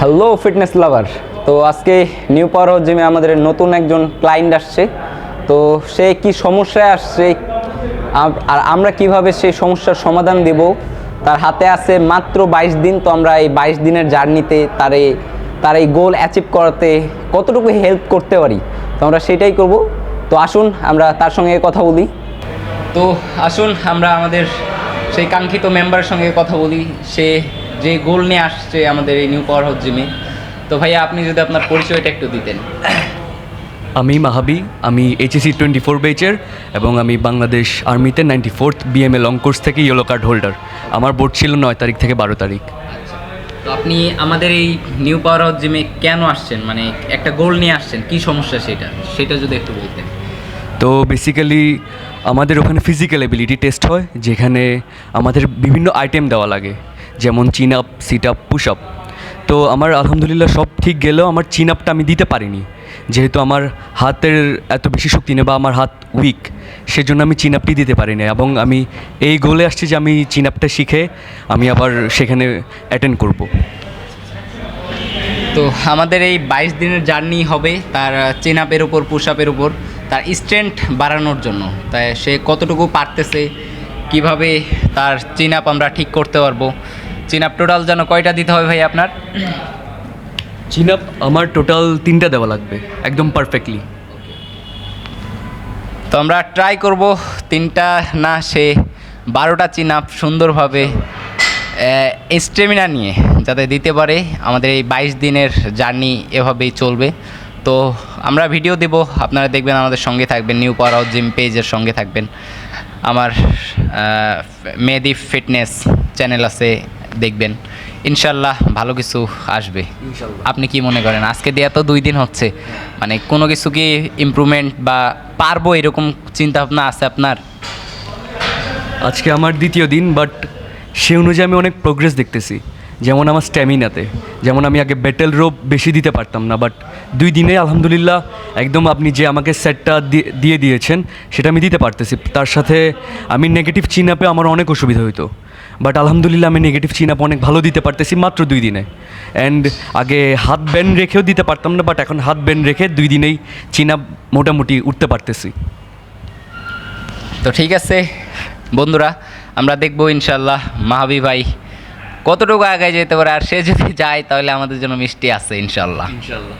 Hello fitness লাভার তো আজকে new পাওয়ার জিমে আমাদের নতুন একজন ক্লায়েন্ট আসছে। তো সে কি সমস্যায় আসছে আর আমরা কীভাবে সেই সমস্যার সমাধান দেব? তার হাতে আছে মাত্র বাইশ দিন, তো আমরা এই বাইশ দিনের জার্নিতে তার এই তার এই গোল অ্যাচিভ করাতে কতটুকু হেল্প করতে পারি? তো আমরা সেটাই করব। তো আসুন, আমরা তার সঙ্গে কথা বলি। তো আসুন, আমরা আমাদের সেই কাঙ্ক্ষিত মেম্বারের সঙ্গে কথা বলি। সে যে গোল নিয়ে আসছে আমাদের এই নিউ পাওয়ার হাউস জিমে তো ভাইয়া আপনি যদি আপনার পরিচয়টা একটু দিতেন। আমি মাহাবি আমি এইচএসি টোয়েন্টি ফোর বেচের এবং আমি বাংলাদেশ আর্মিতে ninety fourth BMA long course থেকে ইয়েলো কার্ড হোল্ডার আমার বোর্ড ছিল নয় তারিখ থেকে বারো তারিখ। তো আপনি আমাদের এই নিউ পাওয়ার হাউস জিমে কেন আসছেন? মানে একটা গোল নিয়ে আসছেন কি সমস্যা সেটা? সেটা যদি একটু বলতেন। তো বেসিক্যালি আমাদের ওখানে ফিজিক্যাল এবিলিটি টেস্ট হয় যেখানে আমাদের বিভিন্ন আইটেম দেওয়া লাগে। যেমন chin up sit up push up তো আমার আলহামদুলিল্লাহ সব ঠিক গেলেও আমার চিন আপটা আমি দিতে পারিনি। যেহেতু আমার হাতের এত বেশি শক্তি নেই বা আমার হাত উইক সেজন্য আমি চিন আপটি দিতে পারি না এবং আমি এই গোলে আসছি যে আমি চিন আপটা শিখে আমি আবার সেখানে অ্যাটেন্ড করব। তো আমাদের এই বাইশ দিনের জার্নি হবে তার চেন আপের উপর পুশ আপের উপর, তার স্ট্রেংথ বাড়ানোর জন্য। তাই সে কতটুকু পারতেছে, কীভাবে তার চিন আপ আমরা ঠিক করতে পারব চিন আপ টোটাল যেন কয়টা দিতে হবে ভাই আপনার? চিন আপ আমার টোটাল তিনটা দেওয়া লাগবে একদম পারফেক্টলি তো আমরা ট্রাই করব তিনটা না সে বারোটা চিন আপ সুন্দরভাবে স্টেমিনা নিয়ে যাতে দিতে পারে আমাদের এই বাইশ দিনের জার্নি এভাবেই চলবে। তো আমরা ভিডিও দেব আপনারা দেখবেন আমাদের সঙ্গে থাকবেন নিউ পাওয়ার হাউস জিম পেজের সঙ্গে থাকবেন। আমার মেহেদি ফিটনেস চ্যানেল আছে দেখবেন। ইনশাল্লাহ ভালো কিছু আসবে। আপনি কি মনে করেন? আজকে দেওয়া তো দুই দিন হচ্ছে। মানে কোনো কিছু কি ইমপ্রুভমেন্ট বা পারব এরকম চিন্তা ভাবনা আছে আপনার? আজকে আমার দ্বিতীয় দিন বাট সে অনুযায়ী আমি অনেক প্রোগ্রেস দেখতেছি। যেমন আমার স্ট্যামিনাতে যেমন আমি আগে ব্যাটেল রোপ বেশি দিতে পারতাম না বাট দুই দিনে আলহামদুলিল্লাহ একদম আপনি যে আমাকে সেটটা দিয়ে দিয়েছেন সেটা আমি দিতে পারতেছি। তার সাথে আমি নেগেটিভ চিন আপে আমার অনেক অসুবিধা হইতো। বাট আলহামদুলিল্লাহ আমি নেগেটিভ চিন আপ অনেক ভালো দিতে পারতেছি মাত্র দুই দিনে। অ্যান্ড আগে হাত ব্যান্ড রেখেও দিতে পারতাম না বাট এখন হাত ব্যান্ড রেখে দুই দিনেই চিন আপ মোটামুটি উঠতে পারতেছি। তো ঠিক আছে বন্ধুরা আমরা দেখব ইনশাল্লাহ মাহাবি ভাই কতটুকু আগে যেতে পারে আর সে যদি যায় তাহলে আমাদের জন্য মিষ্টি আছে ইনশাল্লাহ ইনশাল্লাহ